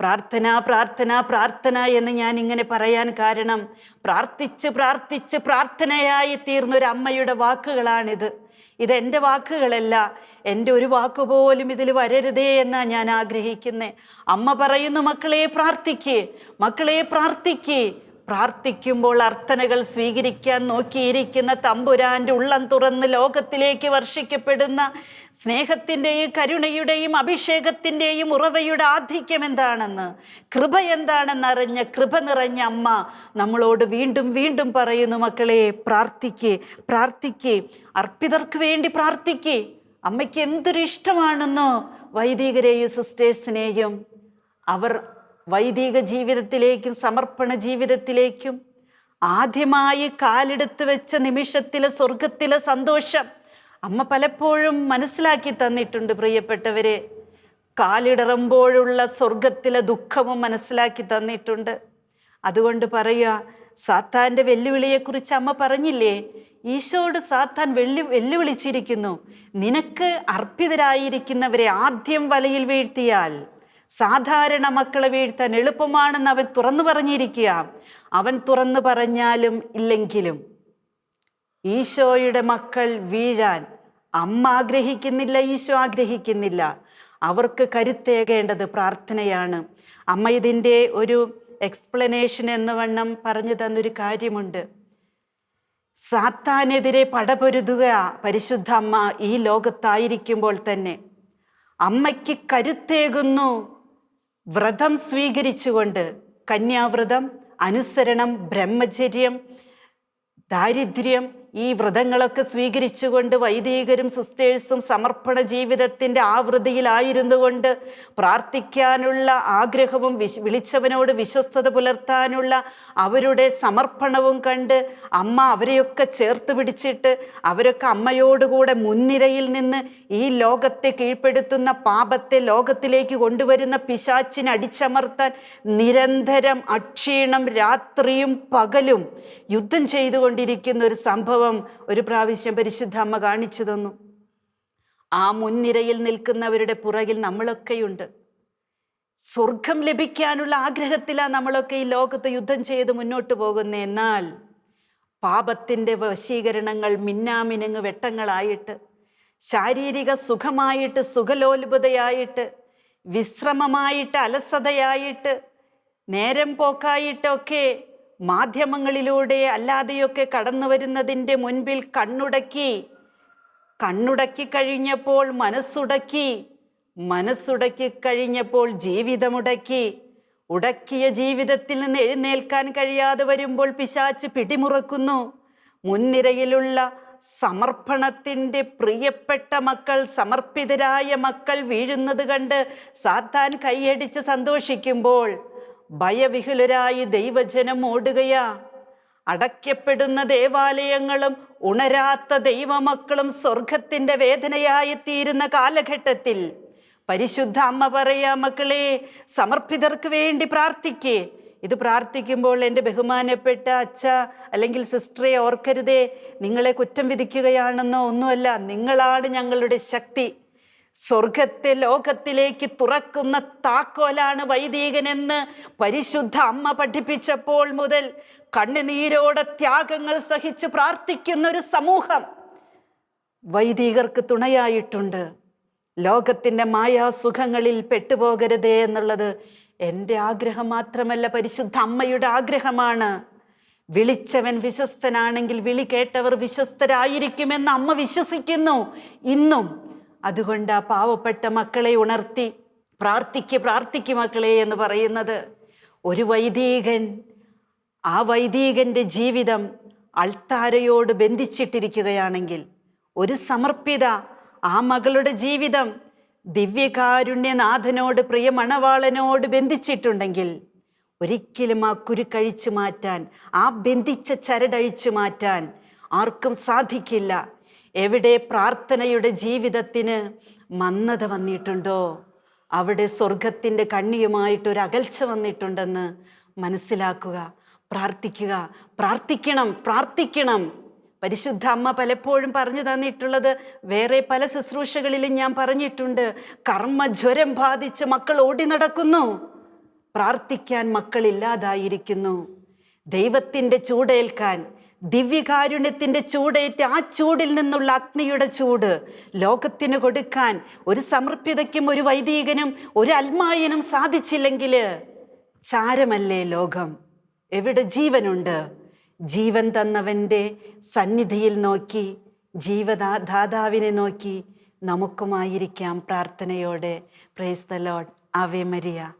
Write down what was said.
പ്രാർത്ഥന പ്രാർത്ഥന പ്രാർത്ഥന എന്ന് ഞാൻ ഇങ്ങനെ പറയാൻ കാരണം പ്രാർത്ഥിച്ച് പ്രാർത്ഥിച്ച് പ്രാർത്ഥനയായി തീർന്ന ഒരു അമ്മയുടെ വാക്കുകളാണിത്. ഇത് എന്റെ വാക്കുകളല്ല എന്റെ ഒരു വാക്ക് പോലും ഇതിൽ വരരുതേ എന്നാ ഞാൻ ആഗ്രഹിക്കുന്നത് അമ്മ പറയുന്നു മക്കളെ പ്രാർത്ഥിക്കേ മക്കളെ പ്രാർത്ഥിക്കേ. പ്രാർത്ഥിക്കുമ്പോൾ അർത്ഥനകൾ സ്വീകരിക്കാൻ നോക്കിയിരിക്കുന്ന തമ്പുരാന്റെ ഉള്ളം തുറന്ന് ലോകത്തിലേക്ക് വർഷിക്കപ്പെടുന്ന സ്നേഹത്തിന്റെയും കരുണയുടെയും അഭിഷേകത്തിന്റെയും ഉറവയുടെ ആധിക്യം എന്താണെന്ന് കൃപ എന്താണെന്ന് അറിഞ്ഞ കൃപ നിറഞ്ഞ അമ്മ നമ്മളോട് വീണ്ടും വീണ്ടും പറയുന്നു മക്കളെ പ്രാർത്ഥിക്കേ പ്രാർത്ഥിക്കേ അർപ്പിതർക്ക് വേണ്ടി പ്രാർത്ഥിക്കേ. അമ്മയ്ക്ക് എന്തൊരു ഇഷ്ടമാണെന്നോ? വൈദികരെയും സിസ്റ്റേഴ്സിനെയും അവർ വൈദിക ജീവിതത്തിലേക്കും സമർപ്പണ ജീവിതത്തിലേക്കും ആദ്യമായി കാലെടുത്ത് വെച്ച നിമിഷത്തിലെ സ്വർഗത്തിലെ സന്തോഷം അമ്മ പലപ്പോഴും മനസ്സിലാക്കി തന്നിട്ടുണ്ട് പ്രിയപ്പെട്ടവരെ. കാലിടറുമ്പോഴുള്ള സ്വർഗത്തിലെ ദുഃഖവും മനസ്സിലാക്കി തന്നിട്ടുണ്ട്. അതുകൊണ്ട് പറയുക സാത്താന്റെ വെല്ലുവിളിയെക്കുറിച്ച് അമ്മ പറഞ്ഞില്ലേ ഈശോട് സാത്താൻ വെള്ളി വെല്ലുവിളിച്ചിരിക്കുന്നു നിനക്ക് അർപ്പിതരായിരിക്കുന്നവരെ ആദ്യം വലയിൽ വീഴ്ത്തിയാൽ സാധാരണ മക്കളെ വീഴ്ത്താൻ എളുപ്പമാണെന്ന് അവൻ തുറന്നു പറഞ്ഞിരിക്കുക. അവൻ തുറന്നു പറഞ്ഞാലും ഇല്ലെങ്കിലും ഈശോയുടെ മക്കൾ വീഴാൻ അമ്മ ആഗ്രഹിക്കുന്നില്ല ഈശോ ആഗ്രഹിക്കുന്നില്ല. അവർക്ക് കരുത്തേകേണ്ടത് പ്രാർത്ഥനയാണ്. അമ്മ ഇതിന്റെ ഒരു എക്സ്പ്ലനേഷൻ എന്ന വണ്ണം പറഞ്ഞു തന്നൊരു കാര്യമുണ്ട്. സാത്താനെതിരെ പടപൊരുതുക പരിശുദ്ധ അമ്മ ഈ ലോകത്തായിരിക്കുമ്പോൾ തന്നെ. അമ്മയ്ക്ക് കരുത്തേകുന്നു. വ്രതം സ്വീകരിച്ചുകൊണ്ട് കന്യാവ്രതം അനുസരണം ബ്രഹ്മചര്യം ദാരിദ്ര്യം ഈ വ്രതങ്ങളൊക്കെ സ്വീകരിച്ചുകൊണ്ട് വൈദികരും സിസ്റ്റേഴ്സും സമർപ്പണ ജീവിതത്തിന്റെ ആവൃതിയിലായിരുന്നു കൊണ്ട് പ്രാർത്ഥിക്കാനുള്ള ആഗ്രഹവും വിശ് വിളിച്ചവനോട് വിശ്വസ്തത പുലർത്താനുള്ള അവരുടെ സമർപ്പണവും കണ്ട് അമ്മ അവരെയൊക്കെ ചേർത്ത് പിടിച്ചിട്ട് അവരൊക്കെ അമ്മയോടുകൂടെ മുൻനിരയിൽ നിന്ന് ഈ ലോകത്തെ കീഴ്പ്പെടുത്തുന്ന പാപത്തെ ലോകത്തിലേക്ക് കൊണ്ടുവരുന്ന പിശാച്ചിനെ അടിച്ചമർത്താൻ നിരന്തരം അക്ഷീണം രാത്രിയും പകലും യുദ്ധം ചെയ്തുകൊണ്ടിരിക്കുന്ന ഒരു സംഭവം ഒരു പ്രാവശ്യം പരിശുദ്ധ അമ്മ കാണിച്ചു തന്നു. ആ മുൻനിരയിൽ നിൽക്കുന്നവരുടെ പുറകിൽ നമ്മളൊക്കെയുണ്ട്. സ്വർഗം ലഭിക്കാനുള്ള ആഗ്രഹത്തിലാണ് നമ്മളൊക്കെ ഈ ലോകത്ത് യുദ്ധം ചെയ്ത് മുന്നോട്ട് പോകുന്നത് എന്നാൽ പാപത്തിന്റെ വശീകരണങ്ങൾ മിന്നാമിനുങ്ങ് വെട്ടങ്ങളായിട്ട് ശാരീരിക സുഖമായിട്ട് സുഖലോലുപതയായിട്ട് വിശ്രമമായിട്ട് അലസതയായിട്ട് നേരം പോക്കായിട്ടൊക്കെ മാധ്യമങ്ങളിലൂടെ അല്ലാതെയൊക്കെ കടന്നു വരുന്നതിന്റെ മുൻപിൽ കണ്ണുടക്കി കണ്ണുടക്കി കഴിഞ്ഞപ്പോൾ മനസ്സുടക്കി മനസ്സുടക്കി കഴിഞ്ഞപ്പോൾ ജീവിതമുടക്കി. ഉടക്കിയ ജീവിതത്തിൽ നിന്ന് എഴുന്നേൽക്കാൻ കഴിയാതെ വരുമ്പോൾ പിശാച്ച് പിടിമുറക്കുന്നു. മുൻനിരയിലുള്ള സമർപ്പണത്തിന്റെ പ്രിയപ്പെട്ട മക്കൾ സമർപ്പിതരായ മക്കൾ വീഴുന്നത് കണ്ട് സാത്താൻ കൈയടിച്ച് സന്തോഷിക്കുമ്പോൾ ഭയവിഹുലരായി ദൈവജനം ഓടുകയാ. അടയ്ക്കപ്പെടുന്ന ദേവാലയങ്ങളും ഉണരാത്ത ദൈവമക്കളും സ്വർഗത്തിന്റെ വേദനയായി തീരുന്ന കാലഘട്ടത്തിൽ പരിശുദ്ധ അമ്മ പറയാ മക്കളെ സമർപ്പിതർക്ക് വേണ്ടി പ്രാർത്ഥിക്കേ. ഇത് പ്രാർത്ഥിക്കുമ്പോൾ എന്റെ ബഹുമാനപ്പെട്ട അച്ഛ അല്ലെങ്കിൽ സിസ്റ്ററെ ഓർക്കരുതേ. നിങ്ങളെ കുറ്റം വിധിക്കുകയാണെന്നോ ഒന്നുമല്ല. നിങ്ങളാണ് ഞങ്ങളുടെ ശക്തി. സ്വർഗത്തെ ലോകത്തിലേക്ക് തുറക്കുന്ന താക്കോലാണ് വൈദികനെന്ന് പരിശുദ്ധ അമ്മ പഠിപ്പിച്ചപ്പോൾ മുതൽ കണ്ണുനീരോടെ ത്യാഗങ്ങൾ സഹിച്ച് പ്രാർത്ഥിക്കുന്ന ഒരു സമൂഹം വൈദികർക്ക് തുണയായിട്ടുണ്ട്. ലോകത്തിന്റെ മായാസുഖങ്ങളിൽ പെട്ടുപോകരുതേ എന്നുള്ളത് എന്റെ ആഗ്രഹം മാത്രമല്ല പരിശുദ്ധ അമ്മയുടെ ആഗ്രഹമാണ്. വിളിച്ചവൻ വിശ്വസ്തനാണെങ്കിൽ വിളി കേട്ടവർ വിശ്വസ്തരായിരിക്കുമെന്ന് അമ്മ വിശ്വസിക്കുന്നു. ഇന്നും അതുകൊണ്ട് ആ പാവപ്പെട്ട മക്കളെ ഉണർത്തി പ്രാർത്ഥിക്ക് പ്രാർത്ഥിക്ക് മക്കളെ എന്ന് പറയുന്നത് ഒരു വൈദികൻ ആ വൈദികന്റെ ജീവിതം അൾത്താരയോട് ബന്ധിച്ചിട്ടിരിക്കുകയാണെങ്കിൽ ഒരു സമർപ്പിത ആ മകളുടെ ജീവിതം ദിവ്യകാരുണ്യനാഥനോട് പ്രിയമണവാളനോട് ബന്ധിച്ചിട്ടുണ്ടെങ്കിൽ ഒരിക്കലും ആ കുരുക്കഴിച്ചു മാറ്റാൻ ആ ബന്ധിച്ച ചരടഴിച്ചു മാറ്റാൻ ആർക്കും സാധിക്കില്ല. എവിടെ പ്രാർത്ഥനയുടെ ജീവിതത്തിന് മന്ദത വന്നിട്ടുണ്ടോ? അവിടെ സ്വർഗത്തിന്റെ കണ്ണിയുമായിട്ടൊരു അകൽച്ച വന്നിട്ടുണ്ടെന്ന് മനസ്സിലാക്കുക പ്രാർത്ഥിക്കുക. പ്രാർത്ഥിക്കണം പ്രാർത്ഥിക്കണം. പരിശുദ്ധ അമ്മ പലപ്പോഴും പറഞ്ഞു തന്നിട്ടുള്ളത് വേറെ പല ശുശ്രൂഷകളിലും ഞാൻ പറഞ്ഞിട്ടുണ്ട്. കർമ്മജ്വരം ബാധിച്ച് മക്കൾ ഓടി നടക്കുന്നു. പ്രാർത്ഥിക്കാൻ മക്കളില്ലാതായിരിക്കുന്നു ദൈവത്തിന്റെ ചൂടേൽക്കാൻ ദിവ്യകാരുണ്യത്തിന്റെ ചൂടേറ്റ് ആ ചൂടിൽ നിന്നുള്ള അഗ്നിയുടെ ചൂട് ലോകത്തിന് കൊടുക്കാൻ ഒരു സമർപ്പിതയ്ക്കും ഒരു വൈദികനും ഒരു അൽമായനും സാധിച്ചില്ലെങ്കിൽ ചാരമല്ലേ ലോകം? എവിടെ ജീവനുണ്ട്? ജീവൻ തന്നവന്റെ സന്നിധിയിൽ നോക്കി ജീവദാ ദാതാവിനെ നോക്കി നമുക്കുമായിരിക്കാം പ്രാർത്ഥനയോടെ. പ്രൈസ് ദ ലോഡ് ആവേ മരിയ.